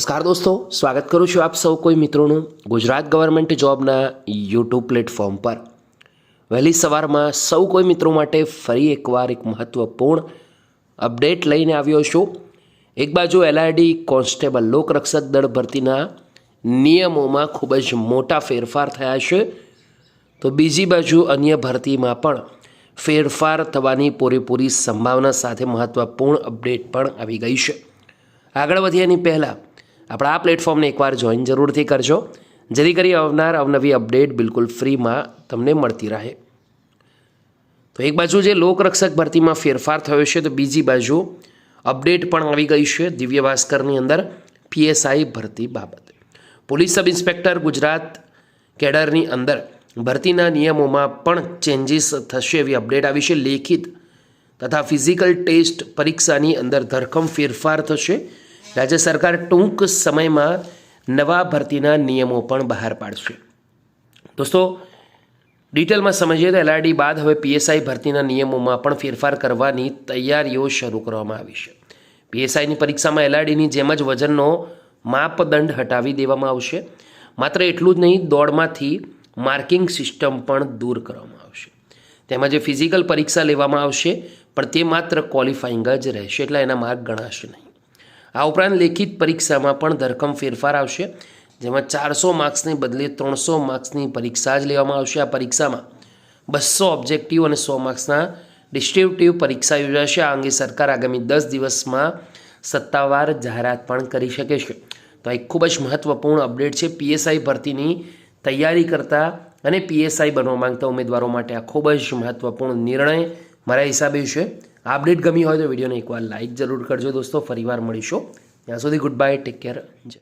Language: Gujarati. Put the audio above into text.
નમસ્કાર દોસ્તો, સ્વાગત કરું છું આપ સૌ કોઈ મિત્રોનું ગુજરાત ગવર્મેન્ટ જોબના યુટ્યુબ પ્લેટફોર્મ પર. વહેલી સવારમાં સૌ કોઈ મિત્રો માટે ફરી એકવાર એક મહત્ત્વપૂર્ણ અપડેટ લઈને આવ્યો છું. એક બાજુ એલઆરડી કોન્સ્ટેબલ લોકરક્ષક દળ ભરતીના નિયમોમાં ખૂબ જ મોટા ફેરફાર થયા છે. તો બીજી બાજુ અન્ય ભરતીમાં પણ ફેરફાર થવાની પૂરેપૂરી સંભાવના સાથે મહત્ત્વપૂર્ણ અપડેટ પણ આવી ગઈ છે. આગળ વધ્યાની પહેલાં આપણા આ પ્લેટફોર્મને એકવાર જોઈન જરૂરથી કરજો. જેથી કરી આવનાર અવનવી અપડેટ બિલકુલ ફ્રીમાં તમને મળતી રહે. તો એક બાજુ જે લોકરક્ષક ભરતીમાં ફેરફાર થયો છે, તો બીજી બાજુ અપડેટ પણ આવી ગઈ છે દિવ્ય ભાસ્કરની અંદર પીએસઆઈ ભરતી બાબતે. પોલીસ સબ ઇન્સ્પેક્ટર ગુજરાત કેડરની અંદર ભરતીના નિયમોમાં પણ ચેન્જીસ થશે એવી અપડેટ આવી છે. લેખિત તથા ફિઝિકલ ટેસ્ટ પરીક્ષાની અંદર ધરખમ ફેરફાર થશે. રાજ્ય સરકાર ટૂંક સમયમાં નવા ભરતીના નિયમો પણ બહાર પાડશે. દોસ્તો, ડિટેલમાં સમજીએ તો એલઆરડી બાદ હવે પીએસઆઈ ભરતીના નિયમોમાં પણ ફેરફાર કરવાની તૈયારીઓ શરૂ કરવામાં આવી છે. પીએસઆઈની પરીક્ષામાં એલઆરડીની જેમ જ વજનનો માપદંડ હટાવી દેવામાં આવશે. માત્ર એટલું જ નહીં, દોડમાંથી માર્કિંગ સિસ્ટમ પણ દૂર કરવામાં આવશે. તેમાં જે ફિઝિકલ પરીક્ષા લેવામાં આવશે, પણ તે માત્ર ક્વોલિફાઈંગ જ રહેશે, એટલે એના માર્ક ગણાશે નહીં. આ ઉપરાંત લેખિત પરીક્ષામાં પણ ધરખમ ફેરફાર આવશે, જેમાં ચારસો માર્ક્સને બદલે ત્રણસો માર્ક્સની પરીક્ષા જ લેવામાં આવશે. આ પરીક્ષામાં બસો ઓબ્જેક્ટિવ અને સો માર્ક્સના ડિસ્ટ્રિબ્યુટિવ પરીક્ષા યોજાશે. આ અંગે સરકાર આગામી દસ દિવસમાં સત્તાવાર જાહેરાત પણ કરી શકે છે. તો આ એક ખૂબ જ મહત્ત્વપૂર્ણ અપડેટ છે. પીએસઆઈ ભરતીની તૈયારી કરતા અને પીએસઆઈ બનવા માંગતા ઉમેદવારો માટે આ ખૂબ જ મહત્ત્વપૂર્ણ નિર્ણય મારા હિસાબે છે. આ અપડેટ ગમી હોય તો વિડીયોને એકવાર લાઇક જરૂર કરજો દોસ્તો. ફરીવાર મળીશું. ત્યાં સુધી ગુડ બાય ટેક કેર જય.